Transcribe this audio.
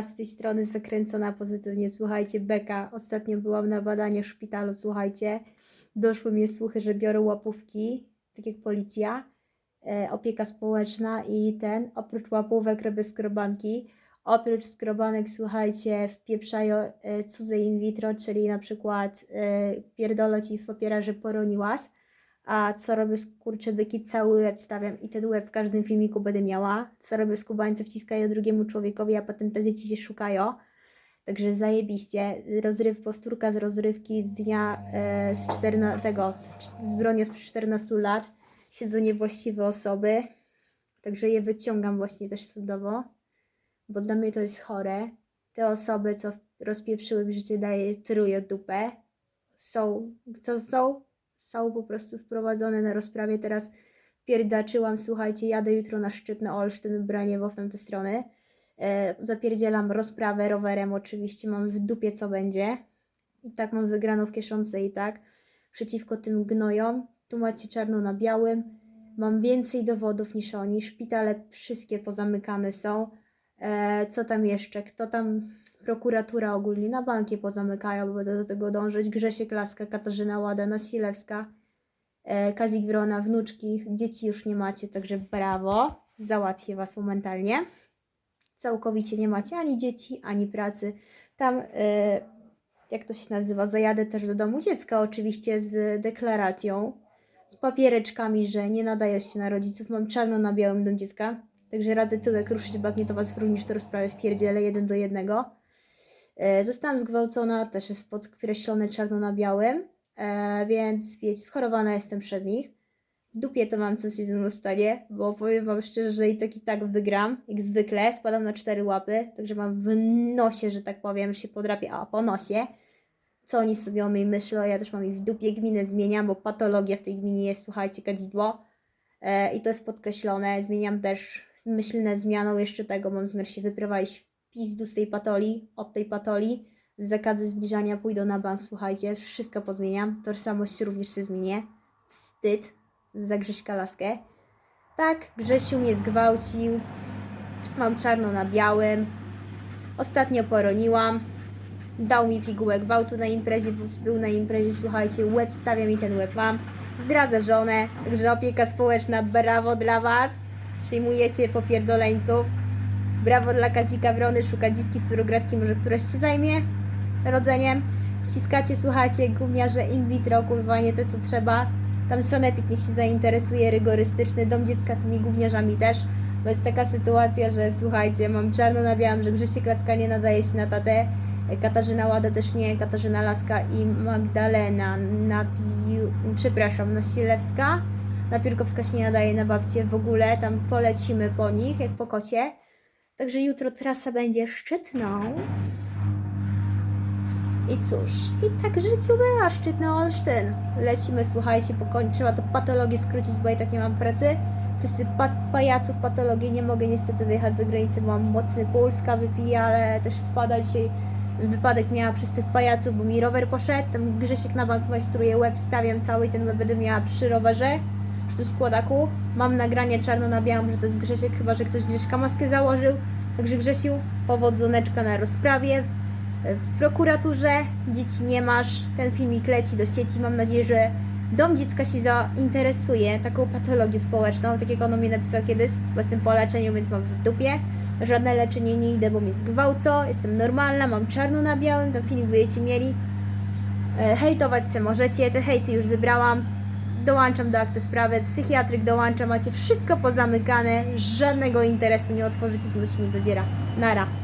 Z tej strony zakręcona pozytywnie. Słuchajcie, Beka, ostatnio byłam na badaniach w szpitalu, słuchajcie. Doszły mnie słuchy, że biorą łapówki, tak jak policja, e, opieka społeczna i ten, oprócz łapówek robię skrobanki. Oprócz skrobanek, słuchajcie, wpieprzają e, cudze in vitro, czyli na przykład e, pierdolę ci w papiera, że poroniłaś. A co robię z kurcze byki? Cały łeb stawiam i ten łeb w każdym filmiku będę miała. Co robię z kubańców? Wciskają drugiemu człowiekowi, a potem te dzieci się szukają. Także zajebiście. Rozryw, powtórka z rozrywki z dnia e, z 14, tego, z, z bronią sprzed 14 lat. Siedzą niewłaściwe osoby. Także je wyciągam właśnie też sądowo, bo dla mnie to jest chore. Te osoby, co rozpieprzyły mi życie, daje truję dupę. Są, co są? Są po prostu wprowadzone na rozprawie. Teraz pierdaczyłam, słuchajcie, jadę jutro na szczyt na Olsztyn, Braniewo w tamte strony. E, zapierdzielam rozprawę rowerem oczywiście, mam w dupie co będzie. I tak mam wygraną w kieszonce i tak. Przeciwko tym gnojom. Tu macie czarno na białym. Mam więcej dowodów niż oni. Szpitale wszystkie pozamykane są. E, co tam jeszcze? Kto tam? Prokuratura ogólnie na bankie pozamykają, bo będę do tego dążyć. Grzesiek Laska, Katarzyna Łada, Nasilewska, e, Kazik Wrona, wnuczki. Dzieci już nie macie, także brawo. Załatwię Was momentalnie całkowicie nie macie ani dzieci, ani pracy. Tam, y, jak to się nazywa, zajadę też do domu dziecka, oczywiście z deklaracją, z papiereczkami, że nie nadaję się na rodziców. Mam czarno na białym dom dziecka, także radzę tyłek ruszyć bagnetowa również to rozprawę w pierdziele jeden do jednego. Y, Zostałam zgwałcona, też jest podkreślone czarno na białym, e, więc wiecie, schorowana jestem przez nich. W dupie to mam, co się ze mną stanie, bo powiem Wam szczerze, że i tak i tak wygram, jak zwykle, spadam na cztery łapy, także mam w nosie, że tak powiem, że się podrapię, a po nosie. Co oni sobie o mnie myślą, ja też mam ich w dupie, gminę zmieniam, bo patologia w tej gminie jest, słuchajcie, kadzidło. E, I to jest podkreślone, zmieniam też myślne zmianą jeszcze tego, mam zamiar się wyprowadzić pizdu z tej patoli, od tej patoli. Zakazy zbliżania pójdą na bank, słuchajcie, wszystko pozmieniam, tożsamość również się zmienię. Wstyd za Grześka Laskę. Tak, Grzesiu mnie zgwałcił. Mam czarno na białym. Ostatnio poroniłam. Dał mi pigułę gwałtu na imprezie, był na imprezie, słuchajcie, łeb stawiam i ten łeb mam. Zdradza żonę, także opieka społeczna, brawo dla Was. Przyjmujecie popierdoleńców. Brawo dla Kazika Wrony, szuka dziwki z surogratki, może któraś się zajmie rodzeniem. Wciskacie, słuchajcie, gówniarze in vitro, kurwa, nie te co trzeba. Tam Sanepid niech się zainteresuje, rygorystyczny, dom dziecka tymi gówniarzami też. Bo jest taka sytuacja, że słuchajcie, mam czarno na białym, że Grzesiek Laska nie nadaje się na tatę, Katarzyna Łada też nie, Katarzyna Laska i Magdalena Napił, przepraszam, Nasilewska. Napiórkowska się nie nadaje na babcie w ogóle, tam polecimy po nich, jak po kocie. Także jutro trasa będzie szczytną. I cóż, i tak w życiu była szczytny Olsztyn. Lecimy, słuchajcie, pokończyła to patologię skrócić, bo i tak nie mam pracy. Wszyscy pa pajaców patologii nie mogę niestety wyjechać za granicę, bo mam mocny puls, wypija, ale też spada dzisiaj. Wypadek miała przez tych pajaców, bo mi rower poszedł, tam Grzesiek na bank majstruje, łeb stawiam cały i ten łeb będę miała przy rowerze, przy tym składaku. Mam nagranie czarno na białym, że to jest Grzesiek, chyba że ktoś Grześka maskę założył. Także Grzesiu, powodzoneczka na rozprawie w prokuraturze, dzieci nie masz, ten filmik leci do sieci, mam nadzieję, że dom dziecka się zainteresuje taką patologię społeczną, tak jak ono mi napisał kiedyś, bo jestem po leczeniu, więc mam w dupie, żadne leczenie nie idę, bo mnie zgwałco, jestem normalna, mam czarno na białym, ten filmik będziecie mieli, E, hejtować se możecie, te hejty już zebrałam, dołączam do akty sprawy, psychiatryk dołącza, macie wszystko pozamykane, żadnego interesu nie otworzycie, z myśli nie zadziera, nara.